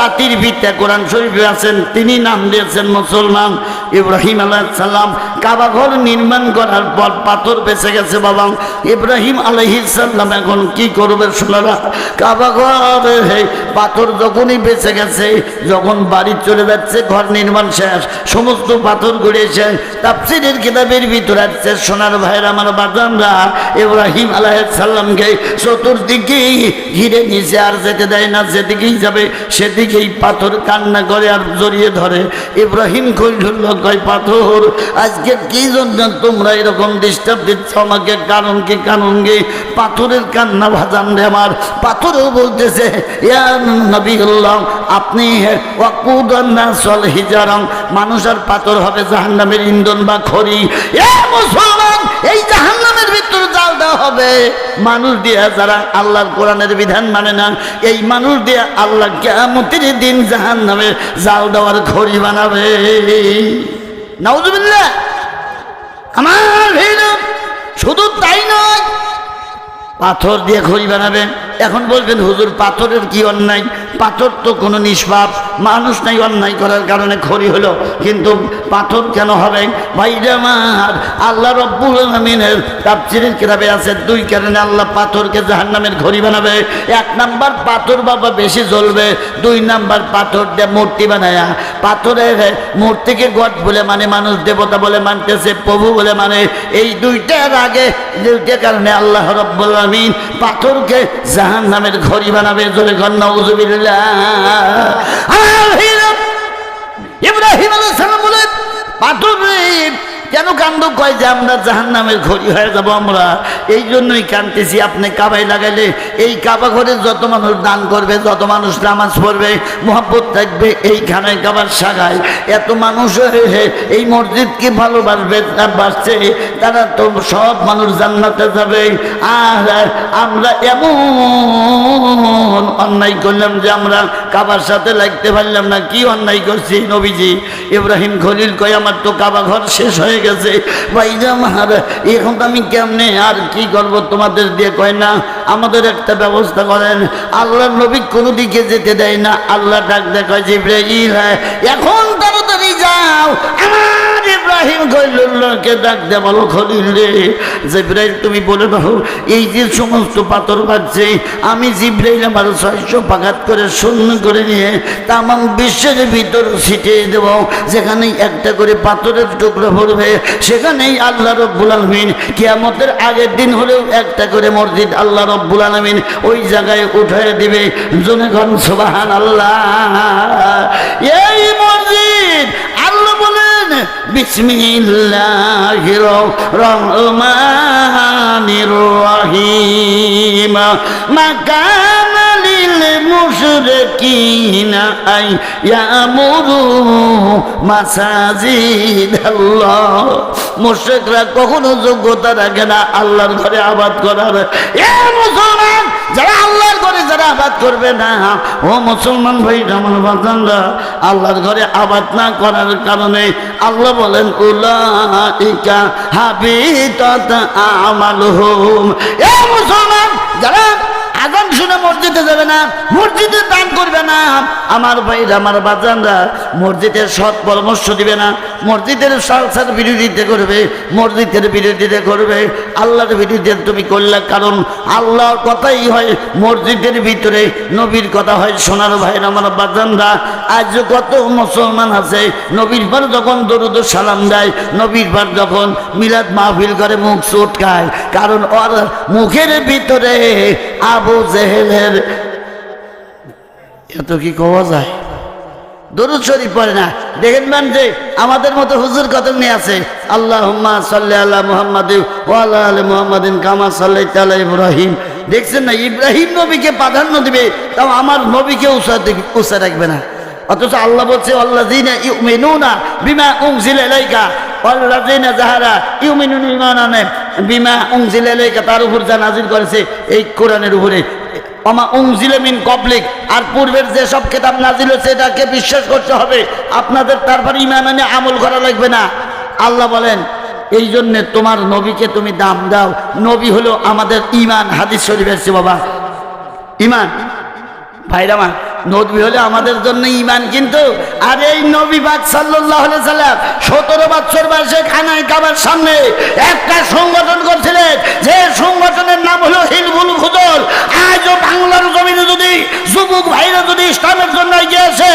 জাতির ভিত্তে কোরআন শরীফে আছেন, তিনি নাম দিয়েছেন মুসলমান। ইব্রাহিম আলাইসাল্লাম কাবা ঘর নির্মাণ করার পর পাথর বেঁচে গেছে, বাবা। ইব্রাহিম আলহিসাল্লাম এখন কি করবে শোনারা কাবা ঘর পাথর যখনই বেঁচে গেছে, যখন বাড়ি চলে যাচ্ছে, ঘর নির্মাণ শেষ, সমস্ত পাথর ঘুরেছে তাপসিরের কিতাবের ভিতরে আছে সোনার ভাইয়ের আমার বাজানরা ইব্রাহিম আলাইসাল্লামকে চতুর্দিকে ঘিরে নিচে আর যেতে দেয় না, যেদিকেই যাবে, সেদিকেই পাথর কান্না করে আর জড়িয়ে ধরে। ইব্রাহিম কইল কয়, পাথর, আজকে কি জন্য তোমরা এরকম ডিস্টার্ব দিচ্ছ? আমাকে কারণ কি কারণ কি? পাথরের কান্না ভাজান রে আমার। পাথরও বলতেছে আপনি মানুষ আর পাথর হবে জাহান্নামের ইন্ধন বা খড়ি। এ মুসলমান, এই জাহান্নামের ভিতরে জাল দেওয়া হবে। মানুষ দিয়ে যারা আল্লাহর কোরআনের বিধান মানে না, এই মানুষ দিয়ে আল্লাহ কেমতির দিন জাহান্নামের জাল দেওয়ার খড়ি বানাবে। নাউজুবিল্লাহ, আমার ভিড় শুধু তাই নয় পাথর দিয়ে খড়ি বানাবেন। এখন বলবেন হুজুর পাথরের কি অন্যায়? পাথর তো কোনো নিষ্পাপ, মানুষ নাই, অন্যায় করার কারণে খড়ি হলো। কিন্তু পাথর কেন হবে? ভাইরা আমার, আল্লাহ রব্বুল আলমিনের তাপচিরের কিতাবে আছে, দুই কারণে আল্লাহ পাথরকে জাহান্নামের ঘড়ি বানাবে। এক নাম্বার, পাথর বাবা বেশি জ্বলবে। দুই নাম্বার, পাথর দিয়ে মূর্তি বানায়া। পাথরের মূর্তিকে গড বলে মানে মানুষ দেবতা বলে মানতেছে, প্রভু বলে মানে। এই দুইটার আগে দুইটা কারণে আল্লাহ রব্বুল আলমিন পাথরকে জাহান নামের ঘড়ি বানাবে। জোরে ঘন্না উজুবিল্লাহ ইব্রাহিম আলাইহিস সালাম বলে পাথর কেন কান্দ কয় যে আমরা জাহান নামের ঘড়ি হয়ে যাব আমরা? এই জন্যই কানতেছি, আপনি কাবাই লাগাইলে এই কাবা ঘরে যত মানুষ দান করবে, যত মানুষ নামাজ পড়বে, মোহাব্বত থাকবে এই এইখানে কাবার শাখায় এত মানুষ হয়ে এই মসজিদকে ভালোবাসবে বাসছে তারা তো সব মানুষ জান্নাতে যাবে। আর আমরা এমন অন্যায় করলাম যে আমরা কাবার সাথে লাগতে পারলাম না। কি অন্যায় করছি নবীজি? ইব্রাহিম খলিল কয়, আমার তো কাবা ঘর শেষ হয়ে গেছে। মাহার এখন তো আমি কেমনে আর কি করব তোমাদের দিয়ে কয় না? আমাদের একটা ব্যবস্থা করেন। আল্লাহ নবী কোনো দিকে যেতে দেয় না। আল্লাহ ডাক দেখায় যে এখন তাড়াতাড়ি যাও। আমার ইব্রাহিম খলিলকে ডাক দে বলো খলিল রে। জিব্রাইল, তুমি বলে দাও, এই যে সমস্ত পাথর বাজছে আমি জিব্রাইল আমার ছয়শো পাঘাত করে শূন্য করে নিয়ে তামাম বিশ্বের ভিতর ছিটিয়ে দেব, যেখানেই একটা করে পাথরের টুকরো পড়বে, সেখানেই আল্লাহ রব্বুল আলমিন কিয়ামতের আগের দিন হলেও একটা করে মসজিদ আল্লাহ রব্বুল আলমিন ওই জায়গায় উঠায় দিবে। জনে ঘন সুবাহান আল্লাহ এই মসজিদ বিসমিল্লাহির রহমানির রহিম মাকা আই ইয়ামুরু মাসাজিদ আল্লাহ। মুশরিকরা কখনো যোগ্যতা রাখে না, আল্লাহর ঘরে আবাদ করার। এ মুসলমান, যারা আল্লাহর ঘরে যারা আবাদ করবে না, ও মুসলমান ভাই আমার বাজানরা আল্লাহর ঘরে আবাদ না করার কারণে আল্লাহ বলেন, উলাইকা হাবিতাত আমালুহুম। এ মুসলমান, যারা আগাম শুনে মসজিদে যাবে না, মসজিদে দান করবে না। আমার ভাইরা, আমার বাজানরা, মসজিদের সৎ পরামর্শ দিবে না, মসজিদের সালসার বিরোধিতা করবে, মসজিদের বিরোধিতা করবে। আল্লাহর বিরোধিতা তুমি করলে, কারণ আল্লাহর কথাই হয়, মসজিদের ভিতরে নবীর কথা হয়। সোনার ভাইয়ের আমার বাজানরা, আজ কত মুসলমান আছে, নবীর পর যখন দরুদ সালাম দেয়, নবীর পর যখন মিলাদ মাহফিল করে মুখ চটকায় কারণ ওর মুখের ভিতরে আবু জেহেলের, এত কি কওয়া যায়? দরুদ শরীফ পড়ে না। দেখেন মান যে আমাদের মতো হুজুর কত নিয়ে আছে? আল্লাহ সাল্লি আল্লাহ মোহাম্মদ ওয়াল্লাহ আলী মোহাম্মদিন কামা সাল্লাই তাল্লাহ ইব্রাহিম। দেখছেন না, ইব্রাহিম নবীকে প্রাধান্য দিবে, তাও আমার নবীকে উৎসাহ উৎসাহ রাখবে না। অথচ আল্লাহ বলছে আল্লাহ দিনা ইউমিনুনা বিমা উংজিল এলাইকা আল্লাহ দিনা যাহারা ইউমিনুন ইমান আনে বিমা উংজিল এলাইকা তার উপর যা নাজিল করেছে, এই কোরআনের উপরে। আর পূর্বের যেসব কেতাব নাজিল হয়েছে, এটাকে বিশ্বাস করতে হবে। আপনাদের তারপর ইমান আনে আমল করা লাগবে না। আল্লাহ বলেন, এই জন্য তোমার নবীকে তুমি দাম দাও। নবী হলো আমাদের ইমান। হাদিস শরীফ এসছে বাবা। ইমান? ভাইরামা নবী হলে আমাদের জন্য ইমান কিন্তু, আর এই নবী বাদ সাল্লাহ সাল্লাম সতেরো বছর বয়সে খানায় কাবার সামনে একটা সংগঠন করছিলেন। যে সংগঠনের নাম হলো হিলবুল খুদল আজও বাংলার জমিনে যদি যুবক ভাইরা যদি ইসলামের জন্য এগিয়ে আসে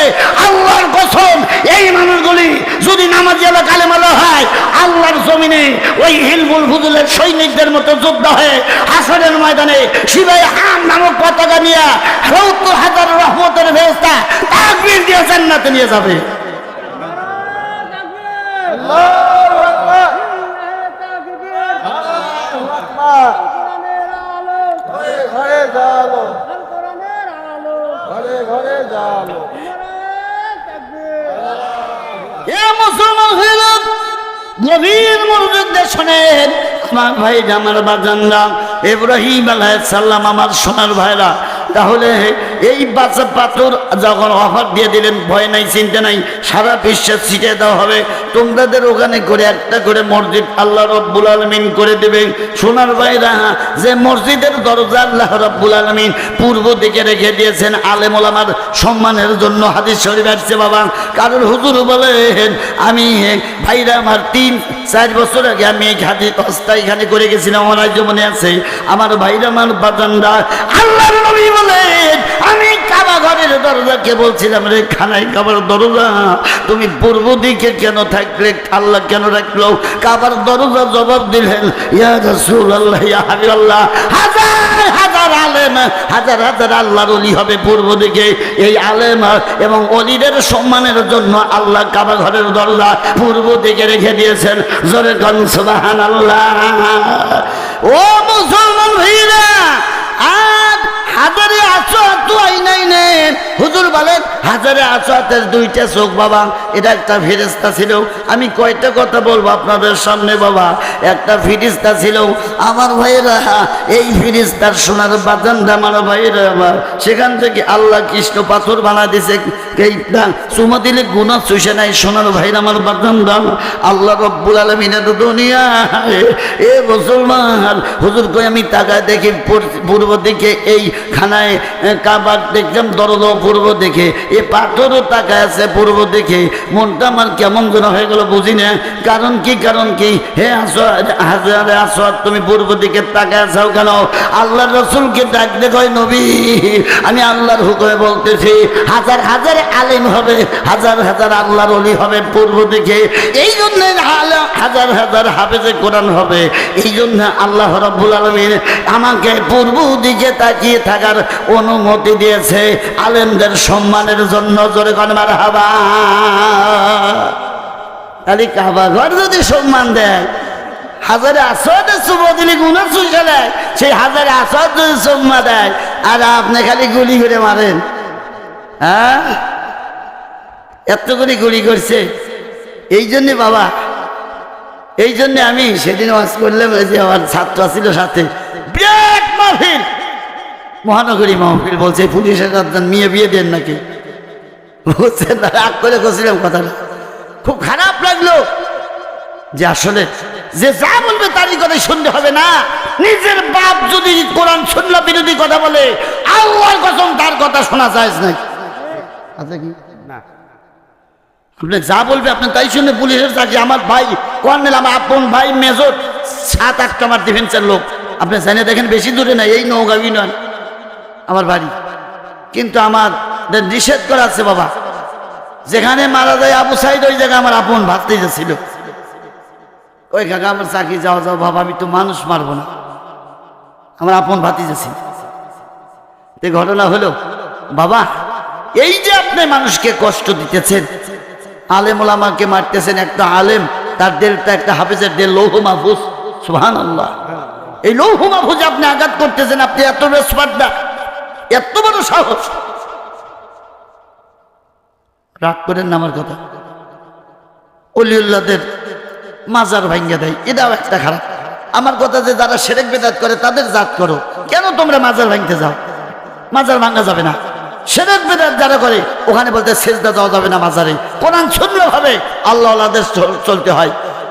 আল্লাহর কসম এই মানুষগুলি যদি নামাজি আলো কালেমালো হয় আল্লাহর জমিনে ওই হিলবুল ফুজুলের সৈনিকদের মতো যুদ্ধ হয়ে হাসনের ময়দানে শিবাই হাম নামক পতাকা নিয়ে সত্তর হাজার রহমতের ব্যবস্থা তাকবির দিয়ে জান্নাতে নিয়ে যাবে। ঘরে ঘরে জালো ঘরে ঘরে জালো এ মুসলমান হইলাম গভীর মনোযোগ শোনেন আমার ভাই, আমার বাজানরা, ইব্রাহিম সাল্লাম আমার সোনার ভাইরা, তাহলে এই বাচ্চা পাথর যখন অফার দিয়ে দিলেন, ভয় নাই, চিন্তা নাই, সারা বিশ্বে ছিটিয়ে দেওয়া হবে। তোমাদের ওখানে করে একটা করে মসজিদ আল্লাহ রব্বুল আলমিন করে দেবে। সোনার ভাইরা, যে মসজিদের দরজা আল্লাহ রব্বুল আলমিন পূর্ব দিকে রেখে দিয়েছেন আলেম ওলামার সম্মানের জন্য হাদিস শরীফ আসছে, বাবা। কারণ হুজুর বলেন, আমি, ভাইরা আমার তিন চার বছর আগে আমি ঘাটি অস্তা এখানে করে গেছিলাম, আমার রাজ্য মনে আছে। আমার ভাইরা, আমার বাজানরা আল্লাহ নবী বলেন আমি কাবা ঘরের দরজাকে বলছিলাম রে খানায় কাবার দরজা। তুমি পূর্ব দিকে কেন থাকলে আল্লাহ কেন রাখল? কাবার দরজা জবাব দিলেন, ইয়া রাসূল ইয়া হাবিব হাজার হাজার আলেম, হাজার হাজার আল্লাহর অলি হবে পূর্ব দিকে। এই আলেম এবং অলিদের সম্মানের জন্য আল্লাহ কাবা ঘরের দরজা পূর্ব দিকে রেখে দিয়েছেন। জোরে কন সুবাহান আল্লাহ ও মুসলমান ভাইরা হাজারে আছো আতো আই নাই নেন হুজুর বলেন, হাজারে আছো হাতের দুইটা চোখ, বাবা। এটা একটা ফেরিস্তা ছিল। আমি কয়টা কথা বলব আপনাদের সামনে, বাবা? একটা ফিরিস্তা ছিল। আমার ভাইয়েরা, এই ফিরিস্তার সোনার বাজানটা আমার ভাইয়েরা, আমার। সেখান থেকে আল্লাহ কৃষ্ণ পাথর বানা দিছে। চুমা দিলে গুণা চুষে নাই সোনার ভাইয়ের আমার বাজানটা। আল্লাহ রব্বুল আলমিনের দুনিয়া। এ মুসলমান, হুজুর কই আমি তাকায় দেখি পূর- পূর্ব দিকে এই খানায় কাবার দেখলাম দরদ পূর্ব দিকে এ পাথরও তাকায় আছে পূর্ব দিকে মনটা আমার কেমন যেন হয়ে গেল বুঝি না। কারণ কি কারণ কি? হে হাজারে আসো তুমি পূর্ব দিকে তাকায় আছো কেন? আল্লাহ রসুলকে ডাক দেখো নবী। আমি আল্লাহর হুকুমে বলতেছি, হাজার হাজার আলেম হবে, হাজার হাজার আল্লাহর অলি হবে পূর্ব দিকে। এই জন্য হাজার হাজার হাফেজে কোরআন হবে। এই জন্য আল্লাহ রব্বুল আলমিন আমাকে পূর্ব দিকে তাকিয়ে থাকার অনুমতি দিয়েছে। আলেমদের সম্মানের জন্য জোরে কন মার হাবা খালি কাবা ঘর যদি সম্মান দেয়, হাজারে আসোয়াদের শুভ গুণা চুষে দেয় সেই হাজারে আসোয়াদ যদি সম্মান দেয়, আর আপনি খালি গুলি করে মারেন। হ্যাঁ? এত করে গুলি করছে। এই জন্যে বাবা এই জন্যে আমি সেদিন ওয়াজ করলাম যে আমার ছাত্র ছিল সাথে। বিরাট মাহফিল! মহানগরী মাহফিল বলছে, পুলিশের আপনার মেয়ে বিয়ে দেন নাকি? না? রাগ করে করছিলাম কথাটা। খুব খারাপ লাগল যে আসলে যে যা বলবে তারই কথা শুনতে হবে না। নিজের বাপ যদি কোরআন শুনলা বিরোধী কথা বলে, আল্লাহর কসম তার কথা শোনা যায় নাই। আচ্ছা কি? আপনি যা বলবে আপনি তাই শুনে পুলিশের চাকরি আমার ভাই, কর্নেল, আমার আপন ভাই মেজর, সাত, আটটা আমার ডিফেন্সের লোক। আপনি জানে দেখেন, বেশি দূরে না, এই নৌকা নয় আমার বাড়ি। কিন্তু আমার নিষেধ করা আছে বাবা। যেখানে মারা যায় আবু সাইদ, ওই জায়গায় আমার আপন ভাবতে ছিল ওই কাকা আমার চাকরি যাও যাও বাবা, আমি তো মানুষ, মারবো না। আমার আপন ছিল এই ঘটনা হলো, বাবা, এই যে আপনি মানুষকে কষ্ট দিতেছেন আলেম ওলামাকে মারতেছেন একটা আলেম, তার দেলটা একটা হাফেজের দেল, লৌহ মাহফুজ। সুহান আল্লাহ এই লৌহ মাহফুজ আপনি আঘাত করতেছেন, আপনি এত রেসপার্টটা এত বড় সাহস। রাগ করেন আমার কথা? অলিউল্লাদের মাজার ভাঙ্গে দেয়, এটাও একটা খারাপ। আমার কথা যে যারা সেরেক বেদাত করে, তাদের জাত করো। কেন তোমরা মাজার ভাঙতে যাও? মাজার ভাঙ্গা যাবে না। সেরেক বেদাত যারা করে, ওখানে বলতে সেজদা দেওয়া যাবে না মাজারে। কোরআন শূন্য ভাবে আল্লাহ আল্লাহদের চল- চলতে হয়।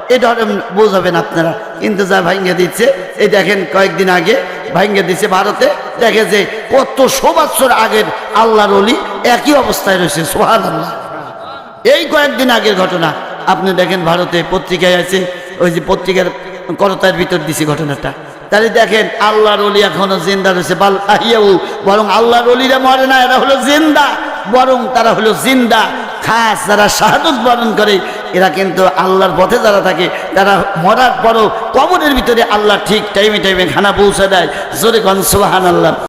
এটা বোঝাবেন আপনারা। কিন্তু যা ভাঙ্গে দিচ্ছে, এই দেখেন কয়েকদিন আগে ভাঙ্গে দিচ্ছে ভারতে। দেখে যে কত শো বছর আগের আল্লাহর অলি একই অবস্থায় রয়েছে সোহান আল্লাহ এই কয়েকদিন আগের ঘটনা, আপনি দেখেন ভারতে পত্রিকায় আছে, ওই যে পত্রিকার করতার ভিতর দিছে ঘটনাটা। তাহলে দেখেন, আল্লাহর অলি এখনও জিন্দা রয়েছে। বাল আহিয়াউ, বরং আল্লাহর অলিরা মরে না, এরা হলো জিন্দা। বরং তারা হলো জিন্দা। খাস যারা শাহাদত বরণ করে, এরা কিন্তু আল্লাহর পথে যারা থাকে, তারা মরার পরও কবরের ভিতরে আল্লাহ ঠিক টাইমে টাইমে খানা পৌঁছে দেয়। জোরে কন সোহান আল্লাহ